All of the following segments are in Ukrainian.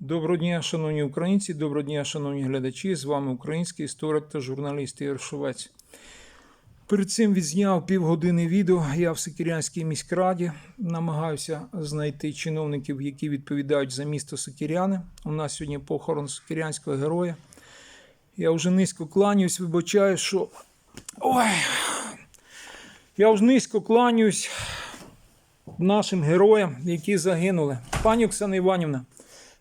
Доброго дня, шановні українці, доброго дня, шановні глядачі. З вами український історик та журналіст Ігор Шовець. Перед цим відзняв півгодини відео. Я в Сокирянській міськраді намагаюся знайти чиновників, які відповідають за місто Сокиряни. У нас сьогодні похорон Сокирянського героя. Я вже низько кланяюсь, вибачаю, що. Ой! Я вже низько кланяюсь нашим героям, які загинули. Пані Оксана Іванівна,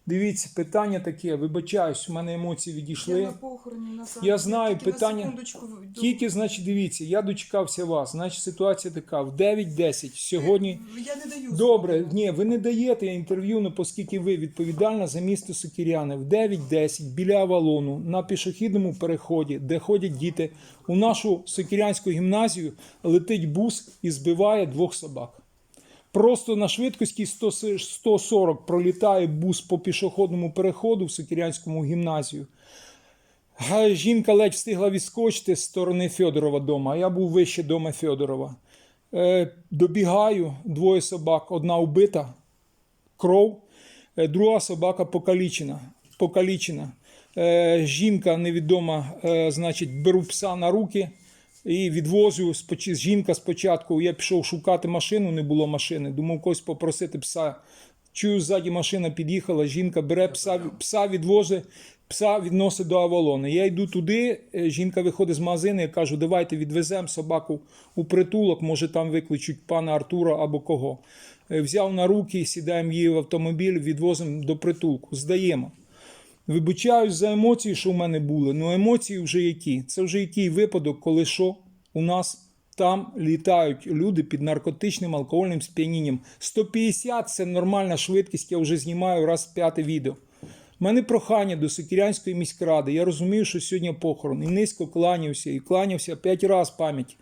дивіться, питання таке. Вибачаюсь, у мене емоції відійшли. Я на похороні на Я знаю, Тільки на питання- секундочку. Тільки, значить, дивіться, я дочекався вас. Значить, ситуація така: в 9.10 сьогодні. Я не даю. Добре, ні, ви не даєте інтерв'ю, ну, оскільки ви відповідальна за місто Сокіряни. В 9.10 біля Авалону на пішохідному переході, де ходять діти, у нашу Сокірянську гімназію летить бус і збиває двох собак. Просто на швидкості 140 пролітає бус по пішохідному переходу в Сокірянському гімназію. Жінка ледь встигла відскочити з сторони Федорова дома, я був вище дома Федорова. Е, добігаю, двоє собак, одна убита, кров, е, друга собака покалічена. покалічена. Е, жінка невідома, значить, беру пса на руки і відвозю. Жінка спочатку, я пішов шукати машину, не було машини. Думав когось попросити пса. Чую, ззаді машина під'їхала, жінка бере пса, пса відвозить, пса відносить до Авалони. Я йду туди, е, жінка виходить з магазину, я кажу, давайте відвеземо собаку у притулок, може там викличуть пана Артура або кого. Е, Взяв на руки, сідаємо її в автомобіль, відвозимо до притулку, здаємо. Вибачаюсь за емоції, що в мене були. Ну емоції вже які? Це вже який випадок, коли що у нас там літають люди під наркотичним алкогольним сп'янінням. 150 це нормальна швидкість, я вже знімаю раз п'яте відео. У мене прохання до Сокірянської міськради. Я розумію, що сьогодні похорон. І низько кланявся, і кланявся п'ять разів пам'ять.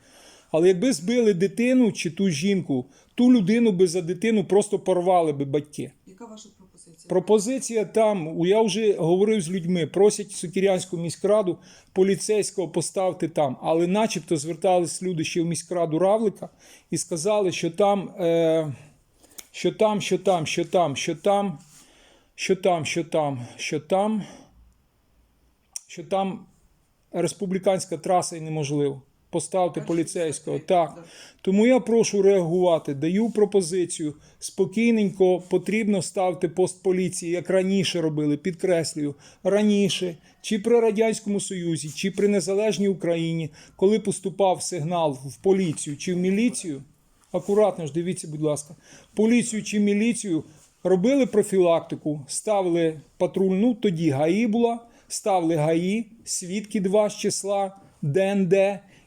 Але якби збили дитину чи ту жінку, ту людину би за дитину просто порвали би батьки. Яка ваша пропозиція? Пропозиція там, я вже говорив з людьми, просять Сокірянську міськраду поліцейського поставити там. Але начебто звертались люди ще в міськраду Равлика і сказали, що там, е, що там, що там, що там, що там, що там, що там, що там, що там республіканська траса і неможливо. Поставити Перший поліцейського. Так. Тому я прошу реагувати, даю пропозицію. Спокійненько потрібно ставити пост поліції, як раніше робили, підкреслюю, раніше, чи при Радянському Союзі, чи при незалежній Україні, коли поступав сигнал в поліцію чи в міліцію. Акуратно ж, дивіться, будь ласка, поліцію чи міліцію робили профілактику, ставили патрульну, тоді ГАІ була, ставили ГАІ, свідки два з числа, ДНД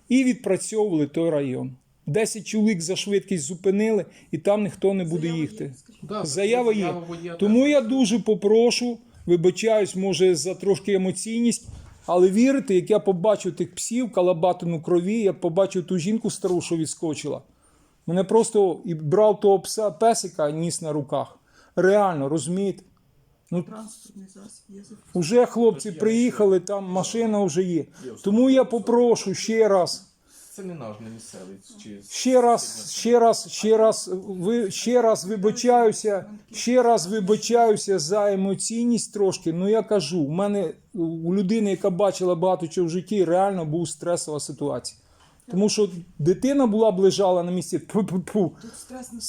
і відпрацьовували той район. 10 чоловік за швидкість зупинили, і там ніхто не буде Заява їхати. Да, Заява є. Тому я дуже попрошу, вибачаюсь, може, за трошки емоційність, але вірите, як я побачив тих псів, калабатину крові, я побачив ту жінку стару, що відскочила. Мене просто і брав того пса, песика, ніс на руках. Реально, розумієте? Ну, Транспортний засіб є Уже хлопці приїхали, там машина вже є. Тому я попрошу ще раз. Це не наш, не місцевий. Чи... Ще раз, ще раз, ще раз, ви ще раз вибачаюся, ще раз вибачаюся за емоційність трошки. Ну я кажу, у мене у людини, яка бачила багато чого в житті, реально була стресова ситуація. Тому що дитина була б лежала на місці тьфу-тьфу-тьфу, Тут стрес на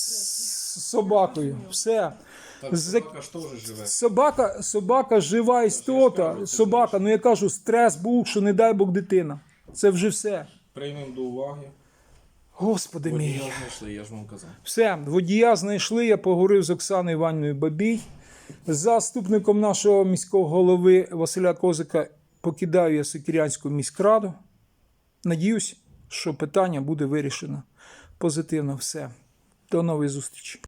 з собакою. Все. Так, собака ж теж живе. Собака, собака жива істота. Собака, ну я кажу, стрес був, що не дай Бог дитина. Це вже все. Приймемо до уваги. Господи мій. Водія знайшли, я ж вам казав. Все, водія знайшли. Я поговорив з Оксаною Іванівною Бабій. З Заступником нашого міського голови Василя Козика покидаю я Сокірянську міськраду. Надіюсь, що питання буде вирішено позитивно. Все. До нової зустрічі.